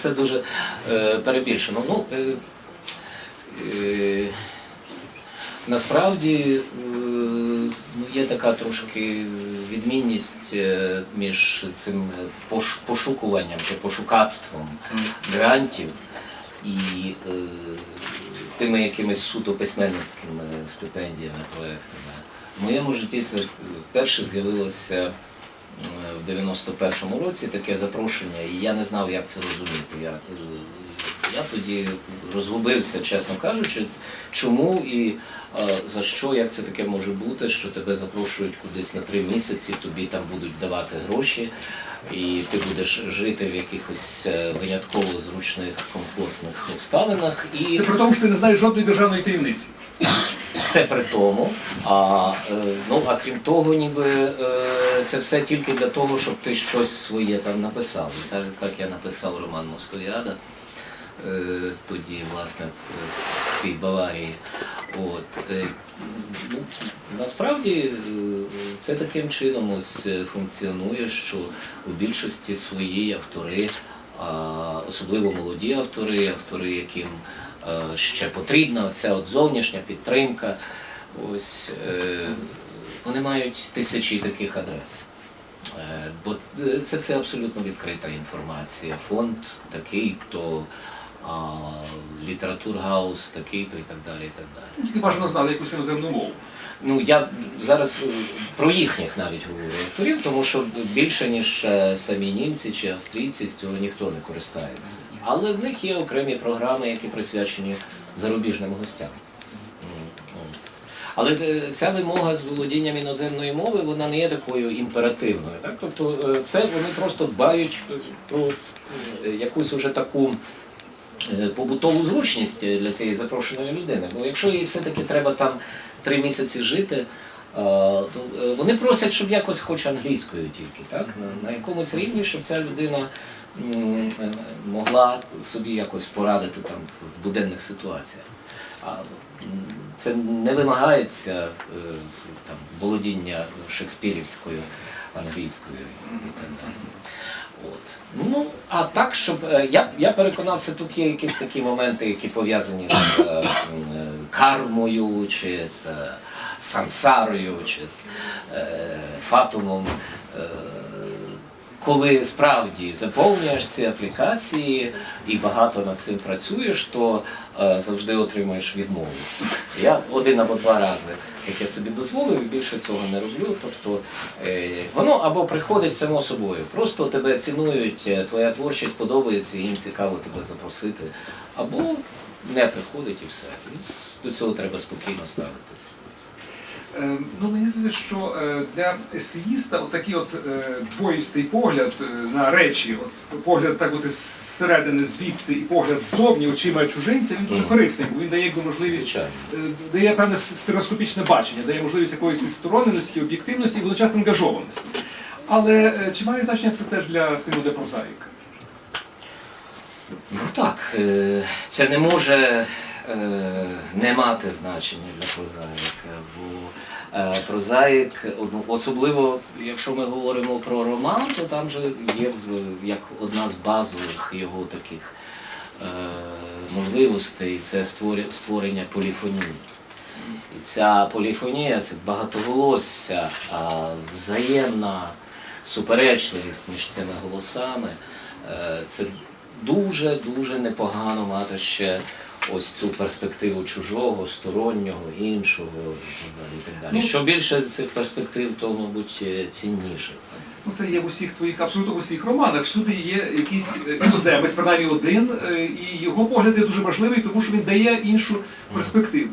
Це дуже е, перебільшено. Ну, е, е, насправді е, ну, є така трошки відмінність е, між цим пошукуванням чи пошукацтвом грантів і е, тими якимись суто письменницькими стипендіями, проектами. В моєму житті це вперше з'явилося в 91-му році таке запрошення, і я не знав, як це розуміти. Я, я тоді розгубився, чесно кажучи, чому і е, за що, як це таке може бути, що тебе запрошують кудись на три місяці, тобі там будуть давати гроші, і ти будеш жити в якихось е, винятково зручних, комфортних обставинах. І Це при тому, що ти не знаєш жодної державної таємниці. Це при тому. А, е, ну, а крім того, ніби е, це все тільки для того, щоб ти щось своє там написав. І Так, так я написав роман Московіада. е, Тоді, власне, в, цій Баварії. От, ну, насправді це таким чином ось функціонує, що у більшості свої автори, особливо молоді автори, автори, яким ще потрібна ця от зовнішня підтримка. Ось е, вони мають тисячі таких адрес. Е, Бо це все абсолютно відкрита інформація. Фонд такий, то а, літератургаус такий, то і так далі. І так далі. Тільки бажано знати якусь іноземну мову. Ну я зараз е, про їхніх навіть говорю акторів, тому що більше ніж е, самі німці чи австрійці з цього ніхто не користається. Але в них є окремі програми, які присвячені зарубіжним гостям. Але е, ця вимога з володінням іноземної мови вона не є такою імперативною. Так? Тобто це вони просто дбають про якусь уже таку побутову зручність для цієї запрошеної людини. Бо якщо їй все-таки треба там три місяці жити, е, то е, вони просять, щоб якось хоч англійською тільки, так? На, якомусь рівні, щоб ця людина е, могла собі якось порадити там в буденних ситуаціях. Це не вимагається е, там, володіння шекспірівською англійською і так далі. От. Ну, а так, щоб. е, Я, я переконався, тут є якісь такі моменти, які пов'язані з е, е, кармою, чи з сансарою, чи з фатумом. Коли справді заповнюєш ці аплікації і багато над цим працюєш, то е, завжди отримуєш відмову. Я один або два рази таке собі дозволив і більше цього не роблю. Тобто е, воно або приходить само собою, просто тебе цінують, е, твоя творчість подобається, і їм цікаво тебе запросити, або не приходить і все. І До цього треба спокійно ставитись. Е, Ну, мені здається, що е, для есеїста от такий от е, двоїстий погляд е, на речі, от погляд так от зсередини звідси і погляд ззовні очима чужинця, він дуже корисний, бо він дає якби можливість дає певне стереоскопічне бачення, дає можливість якоїсь відстороненості, об'єктивності і водночас ангажованості. Але чи має значення це теж для, скажімо, для прозаїка? Ну так, це не може не мати значення для прозаїка, бо е, прозаїк, особливо якщо ми говоримо про роман, то там же є як одна з базових його таких е, можливостей це створення поліфонії. І ця поліфонія це багатоголосся, взаємна суперечливість між цими голосами. Е, Це дуже-дуже непогано мати ще ось цю перспективу чужого, стороннього, іншого і так далі. І так далі. Ну, Що більше цих перспектив, то, мабуть, е, цінніше. Ну, це є в усіх твоїх, абсолютно в усіх романах. Всюди є якийсь е, іноземець, принаймні один, е, і його погляд є дуже важливий, тому що він дає іншу перспективу.